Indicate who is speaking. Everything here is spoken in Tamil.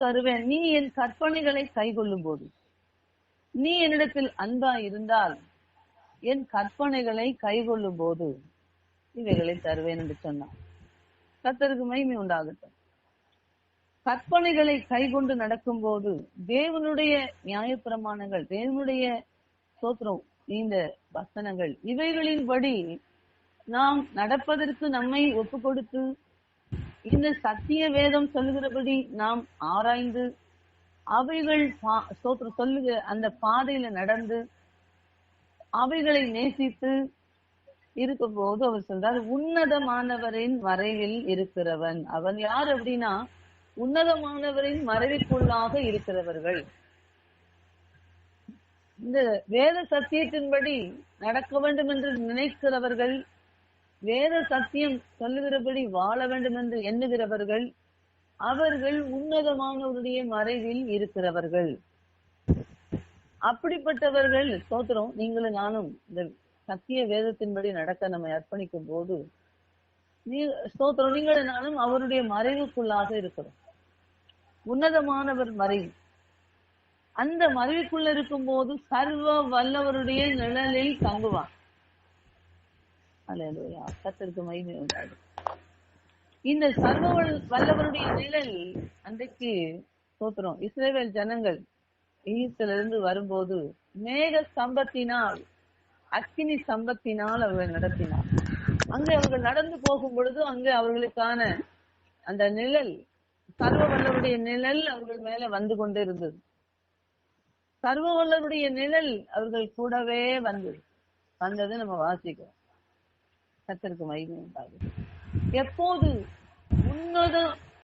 Speaker 1: தருவேன். நீ என் கற்பனைகளை கைகொள்ளும் போது நீ என்னிடத்தில் அன்பா இருந்தால் என் கற்பனைகளை கைகொள்ளும் போது இவைகளை தருவேன் என்று சொன்னான். கத்தருக்கு மகிமை உண்டாகட்டும். கற்பனைகளை கைகொண்டு நடக்கும் போது தேவனுடைய நியாயப்பிரமாணங்கள் தேவனுடைய சோத்திரம் இந்த வசனங்கள் இவைகளின்படி நாம் நடப்பதற்கு நம்மை ஒப்பு கொடுத்து இந்த சத்திய வேதம் சொல்லுகிறபடி நாம் ஆராய்ந்து அவைகள் சொல்லுகிற சொல்லுக அந்த பாதையில நடந்து அவைகளை நேசித்து இருக்கும்போது அவர் சொல்றார் உன்னதமானவரின் மறைவில் இருக்கிறவன். அவன் யார் அப்படின்னா உன்னதமானவரின் மறைவிற்குள்ளாக இருக்கிறவர்கள். இந்த வேத சத்தியத்தின்படி நடக்க வேண்டும் என்று நினைக்கிறவர்கள் வேத சத்தியம் சொல்லுகிறபடி வாழ வேண்டும் என்று எண்ணுகிறவர்கள் அவர்கள் உன்னதமானவருடைய மறைவில் இருக்கிறவர்கள். அப்படிப்பட்டவர்கள் சோத்திரம் நீங்களும் நானும் இந்த சத்திய வேதத்தின்படி நடக்க நம்மை அர்ப்பணிக்கும் போது நீ ஸ்தோத்திரம் நீங்களும் நானும் அவருடைய மறைவுக்குள்ளாக இருக்கிறோம். உன்னதமானவர் மறைவு. அந்த மறைவுக்குள்ள இருக்கும் போது சர்வ வல்லவருடைய நிழலில் தங்குவான் அல்லேலூயா கர்த்தருக்கு மகிமை உண்டாகும் இந்த சர்வ வல்லவருடைய நிழல் அன்றைக்கு சோத்திரம் இஸ்ரேவேல் ஜனங்கள் எகிப்திலிருந்து வரும்போது மேக சம்பத்தினால் அக்கினி சம்பத்தினால் அவர்கள் நடத்தினார். அங்கே அவர்கள் நடந்து போகும் பொழுது அங்கே அவர்களுக்கான அந்த நிழல் சர்வ வல்லவருடைய நிழல் அவர்கள் மேல வந்து கொண்டு இருந்தது. சர்வ வல்லவருடைய நிழல் அவர்கள் கூடவே வந்தது. வந்தது நம்ம வாசிக்கிறோம். கர்த்தருக்கு மகிமை உண்டாகும் எப்போது? உன்னத